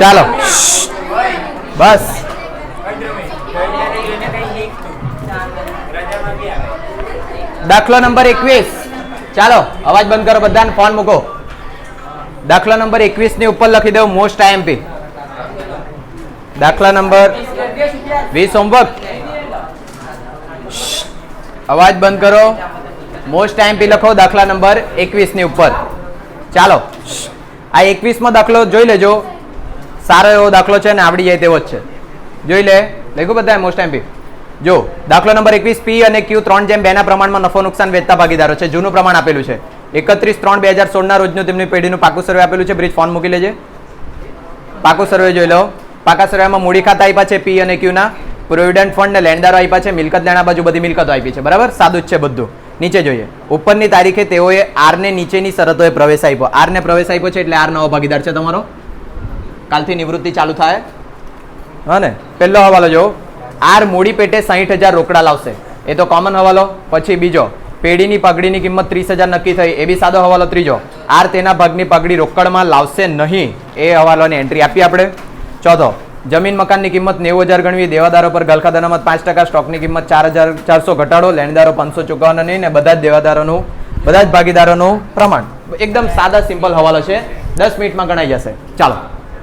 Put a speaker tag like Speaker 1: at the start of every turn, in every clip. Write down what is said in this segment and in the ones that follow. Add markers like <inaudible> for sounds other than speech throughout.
Speaker 1: ચાલો. બસ. દાખલો નંબર એકવીસ. ચાલો, અવાજ બંધ કરો બધાને, ફોન મૂકો. દાખલા નંબર એકવીસની ઉપર લખી દો મોસ્ટ આઈએમપી દાખલા નંબર વીસ હોમવર્ક અવાજ બંધ કરો. મોસ્ટ આઈએમપી લખો, દાખલા નંબર એકવીસની ઉપર. ચાલો. આ એકવીસમો દાખલો જોઈ લેજો. સારો એવો દાખલો છે ને આવડી જાય તેવો જ છે. જોઈ લે, લખ્યું બધા મોસ્ટ આઈએમપી જો, દાખલો નંબર એકવીસ, પી અને ક્યુ ત્રણ જેમ બેના પ્રમાણમાં નફો નુકસાન વેચતા ભાગીદારો છે. જૂનું પ્રમાણ આપેલું છે. એકત્રીસ ત્રણ બે હજાર સોળના રોજનું તેમની પેઢીનું પાકું સર્વે આપેલું છે. બ્રિજ ફોન મૂકી લેજે. પાકું સર્વે જોઈ લો. પાકા સર્વેમાં મૂડી ખાતા આપ્યા છે પી અને ક્યુના પ્રોવિડન્ટ ફંડ ને લેણદારો આપ્યા છે. મિલકત લેણા બાજુ બધી મિલકતો આપી છે. બરાબર? સાદું જ છે બધું. નીચે જોઈએ. ઉપરની તારીખે તેઓએ આરને નીચેની શરતોએ પ્રવેશ આપ્યો. આરને પ્રવેશ આપ્યો છે એટલે આર નવો ભાગીદાર છે તમારો. કાલથી નિવૃત્તિ ચાલુ થાય? હા ને પહેલો હવાલો જો આર મૂડી પેટે સાહીઠ હજાર રોકડા લાવશે. એ તો કોમન હવાલો પછી બીજો પેઢીની પગડીની કિંમત ત્રીસ હજાર નક્કી થઈ એ બી સાદો હવાલો ત્રીજો. આર તેના ભાગની પગડી રોકડમાં લાવશે નહીં. એ હવાલોની એન્ટ્રી આપી આપણે. ચોથો જમીન મકાનની કિંમત નેવું હજાર ગણવી દેવાદારો પર ગલખાદાનામાં પાંચ ટકા સ્ટોકની કિંમત ચાર હજાર ચારસો ઘટાડો લેણદારો પાંચસો ચૂકવવાના નહીં ને બધા જ દેવાદારોનું બધા જ ભાગીદારોનું પ્રમાણ. એકદમ સાદા સિમ્પલ હવાલો છે. દસ મિનિટમાં ગણાઈ જશે. ચાલો.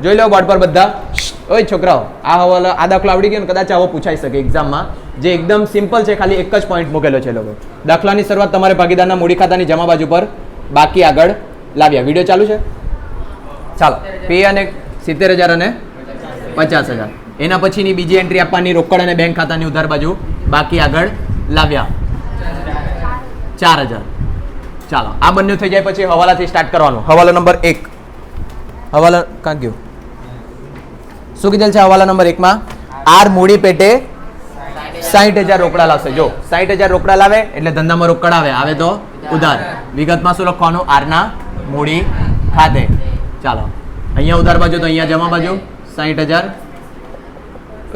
Speaker 1: જોઈ લો બોર્ડ પર બધા. ઓય છોકરાઓ, આ હવાલો, આ દાખલો આવડી ગયો કદાચ આવો પૂછાઈ શકે એક્ઝામમાં જે એકદમ સિમ્પલ છે, ખાલી એક જ પોઈન્ટ મૂકેલો છે લોકો. દાખલાની શરૂઆત તમારે ભાગીદારના મૂડી ખાતાની જમા બાજુ પર, બાકી આગળ લાવ્યા. વીડિયો ચાલુ છે? ચાલો. પે અને સિત્તેર હજાર અને પચાસ હજાર. એના પછીની બીજી એન્ટ્રી આપવાની રોકડ અને બેંક ખાતાની ઉધાર બાજુ. બાકી આગળ લાવ્યા. ચાર હજાર. ચાલો. આ બંને થઈ જાય પછી હવાલાથી સ્ટાર્ટ કરવાનું. હવાલો નંબર એક. હવાલા કાં ગયો શું કીધેલ છે હવાલા નંબર એકમાં આર મૂડી પેટે સાહીઠ હજાર રોકડા લાવશે. જો સાહીઠ હજાર રોકડા લાવે એટલે ધંધામાં રોકડ આવે. આવે તો ઉધાર. વિગતમાં શું લખવાનું? આરના મૂડી ખાતે. ચાલો. અહીંયા ઉધાર બાજુ તો અહીંયા જમા બાજુ. સાહીઠ હજાર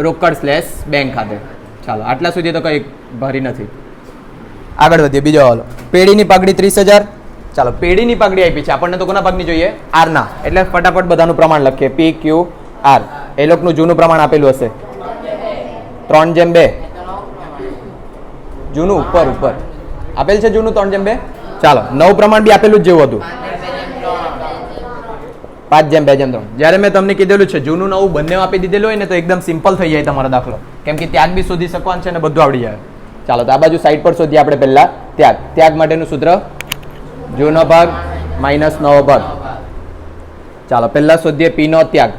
Speaker 1: રોકડ સ્લેશ બેંક ખાતે. ચાલો, આટલા સુધી તો કંઈ ભારી નથી. આગળ વધીએ, બીજો હવાલો. પેઢીની પગડી ત્રીસ હજાર. ચાલો, પેઢીની પગડી આપી છે. આપણને તો કોના ભાગની જોઈએ? આરના. એટલે ફટાફટ બધાનું પ્રમાણ લખીએ. પી ક્યુ આર એ લોકોનું જૂનું પ્રમાણ આપેલું હશે. ત્રણ જેમ બે. જૂનું ઉપર ઉપર. આપેલ છે જૂનું ત્રણ જેમ બે? ચાલો, નવ પ્રમાણ બી આપેલું જ જેવું હતું. પાંચ જેમ, બે જેમ, ત્રણ. જ્યારે મેં તમને કીધેલું છે, જૂનું નવું બંને આપી દીધેલું હોય ને તો એકદમ સિમ્પલ થઈ જાય તમારો દાખલો. કેમ કે ત્યાગ બી શોધી શકવાનું છે ને બધું આવડી જાય. ચાલો, તો આ બાજુ સાઈડ પર શોધીએ આપણે પહેલા. ત્યાગ. ત્યાગ માટેનું સૂત્ર? જૂનો ભાગ માઇનસ નવો ભાગ. ચાલો, પહેલા શોધીએ પી નો ત્યાગ.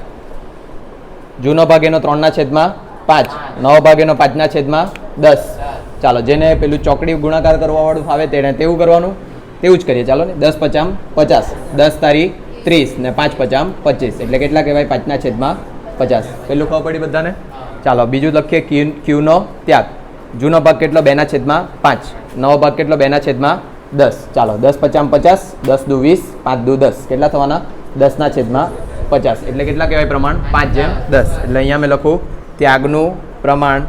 Speaker 1: જૂનો ભાગ એનો ત્રણના છેદમાં પાંચ. નવો ભાગ એનો પાંચના છેદમાં દસ. ચાલો, જેને પેલું ચોકડી ગુણાકાર કરવાવાળું ફાવે તેણે તેવું કરવાનું. તેવું જ કરીએ. ચાલો ને, દસ પચામ પચાસ. દસ તારી ત્રીસ ને પાંચ પચામ પચીસ. એટલે કેટલા કહેવાય? પાંચના છેદમાં પચાસ. પેલું ખબર પડી બધાને? ચાલો, બીજું લખીએ ક્યુ, ક્યુનો ત્યાગ. જૂનો ભાગ કેટલો? બેના છેદમાં પાંચ. નવો ભાગ કેટલો? બેના છેદમાં દસ. ચાલો, દસ પચામ પચાસ, દસ દુ વીસ, પાંચ દુ દસ. કેટલા થવાના? દસના છેદમાં પચાસ. એટલે કેટલા કહેવાય પ્રમાણ? પાંચ જેમ દસ. એટલે અહીંયા મેં લખું, ત્યાગનું પ્રમાણ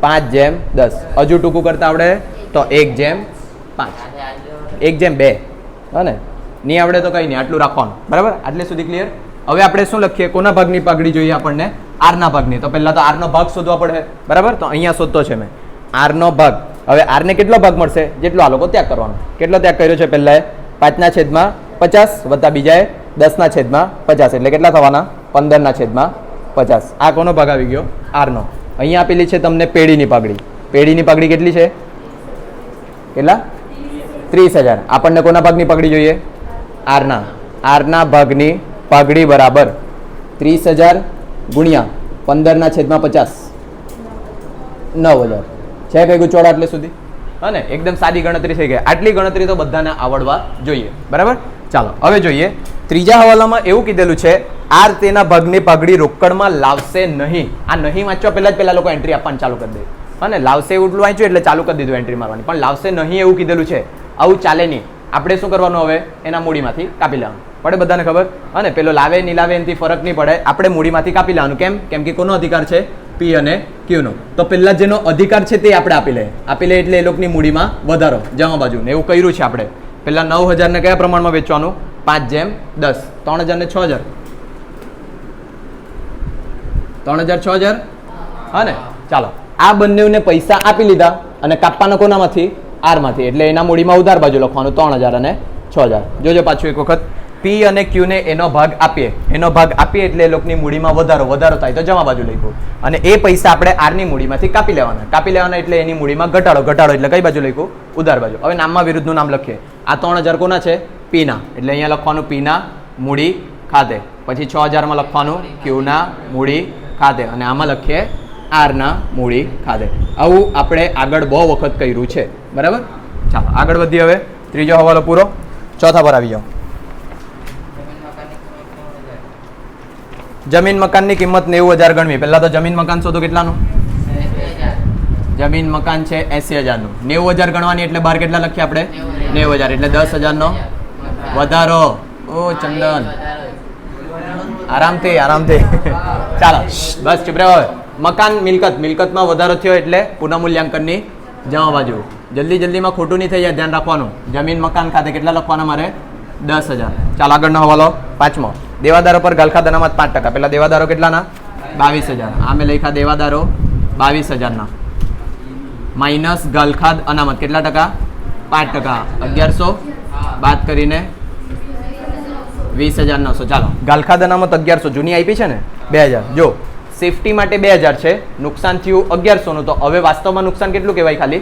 Speaker 1: પાંચ જેમ દસ. હજુ ટૂંકું કરતા આવડે તો એક જેમ પાંચ. એક જેમ બે. હા ને? નહીં આવડે તો કંઈ નહીં, આટલું રાખવાનું. બરાબર? આટલે સુધી ક્લિયર હવે આપણે શું લખીએ? કોના ભાગની પાઘડી જોઈએ આપણને? આરના ભાગની. તો પહેલાં તો આરનો ભાગ શોધવા પડે. બરાબર? તો અહીંયા શોધતો છે મેં. આરનો ભાગ. હવે આરને કેટલો ભાગ મળશે? જેટલો આ લોકો ત્યાગ કરવાનો. કેટલો ત્યાગ કર્યો છે પહેલાં પાંચના છેદમાં પચાસ વત્તા બીજાએ દસના છેદમાં પચાસ એટલે કેટલા થવાના? પંદરના છેદમાં પચાસ. આ કોનો ભાગ આવી ગયો? આરનો. અહીંયા આપેલી છે તમને પેઢીની પાઘડી. પેઢીની પાઘડી કેટલી છે? કેટલા? ત્રીસ હજાર. આપણને કોના ભાગની પગડી જોઈએ? આરના. આરના ભાગની પાઘડી બરાબર ત્રીસ હજાર ગુણ્યા પંદરના છેદમાં પચાસ. નવ હજાર. છે કઈ ગુચવાડ આટલે સુધી? અને એકદમ સાદી ગણતરી થઈ ગઈ. આટલી ગણતરી તો બધાને આવડવા જોઈએ. બરાબર? ચાલો, હવે જોઈએ ત્રીજા હવાલામાં એવું કીધેલું છે, આર તેના ભાગની પગડી રોકડમાં લાવશે નહીં. આ નહીં વાંચવા પહેલાં જ પહેલાં લોકો એન્ટ્રી આપવાનું ચાલુ કરી દે. અને લાવશે એટલું વાંચ્યું એટલે ચાલુ કરી દીધું એન્ટ્રી મારવાની. પણ લાવશે નહીં એવું કીધેલું છે, આવું ચાલે નહીં. આપણે શું કરવાનું હવે? એના મૂડીમાંથી કાપી લેવાનું. પડે બધાને ખબર? અને પેલો લાવે, નહીં લાવે, એનાથી ફરક નહીં પડે. આપણે મૂડીમાંથી કાપી લેવાનું. કેમ? કેમ કે કોનો અધિકાર છે? પી અને ક્યુનો તો પહેલાં જેનો અધિકાર છે તે આપણે આપી લે. આપી લે એટલે એ લોકોની મૂડીમાં વધારો. જમા બાજુ ને એવું કર્યું છે આપણે. પહેલાં નવ હજારને કયા પ્રમાણમાં વેચવાનું? પાંચ જેમ દસ. ત્રણ હજાર ને છ હજાર. ત્રણ હજાર છ હજાર. હા ચાલો. આ બંનેને પૈસા આપી લીધા અને કાપવાના કોનામાંથી? આરમાંથી. એટલે એના મૂડીમાં ઉધાર બાજુ લખવાનું. ત્રણ હજાર અને છ હજાર. જોજો પાછું એક વખત. પી અને ક્યુને એનો ભાગ આપીએ. એનો ભાગ આપીએ એટલે એ લોકોની મૂડીમાં વધારો વધારો થાય તો જમા બાજુ લખ્યું. અને એ પૈસા આપણે આરની મૂડીમાંથી કાપી લેવાના. કાપી લેવાના એટલે એની મૂડીમાં ઘટાડો ઘટાડો એટલે કઈ બાજુ લખ્યું? ઉધાર બાજુ. હવે નામમાં વિરુદ્ધનું નામ લખીએ. આ ત્રણ હજાર કોના છે? પીના. એટલે અહીંયા લખવાનું પીના, મૂડી ખાતે પછી છ હજારમાં લખવાનું ક્યુના, મૂડી ખાતે અને આમાં લખીએ આરના, મૂડી ખાતે આવું આપણે આગળ બહુ વખત કર્યું છે. બરાબર? ચાલો, આગળ વધીએ હવે. ત્રીજો હવાલો પૂરો. ચોથા પર આવી જાઓ. જમીન મકાનની કિંમત નેવું હજાર ગણવી. પહેલાં તો જમીન મકાન શોધો કેટલાનું? જમીન મકાન છે એસી હજારનું. નેવું હજાર ગણવાની એટલે બાર કેટલા લખીએ આપણે? નેવું હજાર. એટલે દસ હજારનો વધારો. ઓ, ચંદન. આરામથી આરામથી. <laughs> ચાલો. બસ, ચૂપ રહ્યો મકાન, મિલકત. મિલકતમાં વધારો થયો એટલે પુનઃમૂલ્યાંકનની જમા બાજુ જલ્દી, જલ્દીમાં ખોટું નહીં થઈ જાય, ધ્યાન રાખવાનું. જમીન, મકાન ખાતે કેટલા લખવાના મારે? દસ હજાર. ચાલ, આગળનો હવાલો. પાંચમો. દેવાદારો પર ગલખા અનામત પાંચ ટકા. પહેલાં દેવાદારો કેટલાના? બાવીસ હજાર. આ મેં લખ્યા દેવાદારો બાવીસ હજારના. માઇનસ ગલખાદ અનામત. કેટલા ટકા? પાંચ ટકા. અગિયારસો. બાદ કરીને વીસ હજાર નવસો. ચાલો. ગાલખાદ અનામત અગિયારસો જૂની આપી છે ને? બે હજાર. જો, સેફટી માટે બે હજાર છે. નુકસાન થયું અગિયારસોનું. તો હવે વાસ્તવમાં નુકસાન કેટલું કહેવાય ખાલી?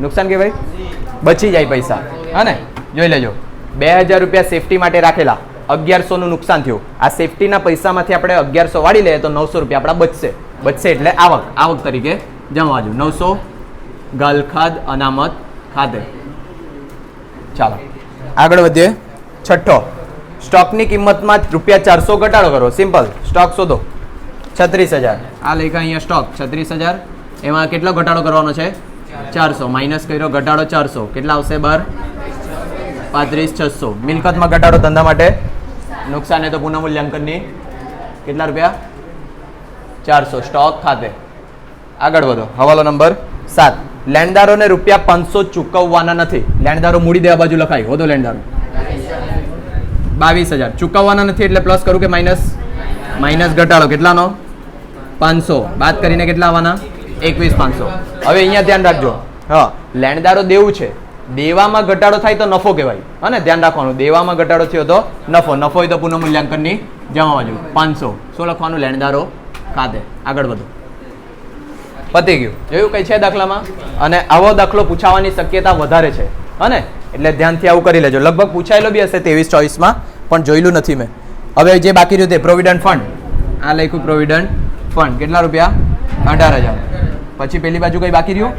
Speaker 1: નુકસાન કહેવાય? બચી જાય પૈસા. હા જોઈ લેજો. બે હજાર રૂપિયા સેફટી માટે રાખેલા. અગિયારસોનું નુકસાન થયું. આ સેફટીના પૈસામાંથી આપણે અગિયારસો વાળી લઈએ તો નવસો રૂપિયા આપણા બચશે. બચશે એટલે આવક. આવક તરીકે જમવાજુ નવસો ગલખાદ અનામત ખાતે. ચાલો. આગળ વધીએ. છઠ્ઠો. સ્ટોકની કિંમતમાં રૂપિયા ચારસો ઘટાડો કરો. સિમ્પલ. સ્ટોક શોધો. છત્રીસ હજાર. આ લેખા અહીંયા સ્ટોક. છત્રીસ હજાર. એમાં કેટલો ઘટાડો કરવાનો છે? ચારસો. માઇનસ કર્યો, ઘટાડો ચારસો. કેટલા આવશે? બાર? પાંત્રીસ, છસો. મિલકતમાં ઘટાડો ધંધા માટે. નુકસાન તો પુનઃમૂલ્યાંકનની કેટલા રૂપિયા? ચારસો. સ્ટોક ખાતે. આગળ વધો. હવાલો નંબર સાત. લેણદારોને રૂપિયા પાંચસો ચૂકવવાના નથી. લેણદારો મૂડી દેવા બાજુ લખાય. હોદો લેણદારો. બાવીસ હજાર. ચૂકવવાના નથી એટલે પ્લસ કરું કે માઇનસ માઇનસ ઘટાડો. કેટલાનો? પાંચસો. બાદ કરીને કેટલા આવવાના? એકવીસ પાંચસો. હવે અહીંયા ધ્યાન રાખજો. હા, લેણદારો દેવું છે. દેવામાં ઘટાડો થાય તો નફો કહેવાય. હા ને ધ્યાન રાખવાનું, દેવામાં ઘટાડો થયો તો નફો. નફો હોય તો પુનઃમૂલ્યાંકનની જમા બાજુ પાંચસો. શું લખવાનું? લેણદારો ખાતે. આગળ વધો. પતી ગયું. જોયું કઈ છે દાખલામાં? અને આવો દાખલો પૂછાવાની શક્યતા વધારે છે. હા ને એટલે ધ્યાનથી આવું કરી લેજો. લગભગ પૂછાયેલો બી હશે ત્રેવીસ ચોવીસમાં પણ જોયેલું નથી મેં. હવે જે બાકી રહ્યું તે પ્રોવિડન્ટ ફંડ આ લખ્યું પ્રોવિડન્ટ ફંડ કેટલા રૂપિયા? અઢાર હજાર. પછી પેલી બાજુ કઈ બાકી રહ્યું?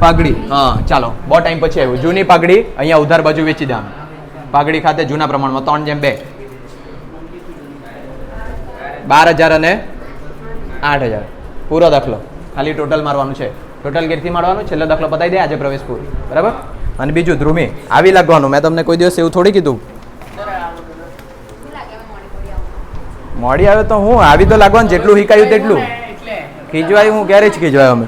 Speaker 1: પાઘડી. હા, ચાલો. બહુ ટાઈમ પછી આવ્યું. જૂની પાઘડી અહીંયા ઉધાર બાજુ વેચી દેવાનું. પાઘડી ખાતે જૂના પ્રમાણમાં. ત્રણ જેમ બે. બાર હજાર અને આઠ હજાર. પૂરો દાખલો. ખાલી ટોટલ મારવાનું છે. ટોટલ કેટલી મારવાનું? છેલ્લો દાખલો બતાવી દે. આજે પ્રવેશ પૂર. બરાબર? અને બીજું ધ્રુમી આવી લાગવાનું. મેં તમને કોઈ દિવસ એવું થોડી કીધું? મોડી આવે તો હું આવી તો લાગવાનું જેટલું હિકાયું તેટલું. ખીજવાયું હું ક્યારે જ ખીજવાયો અમે?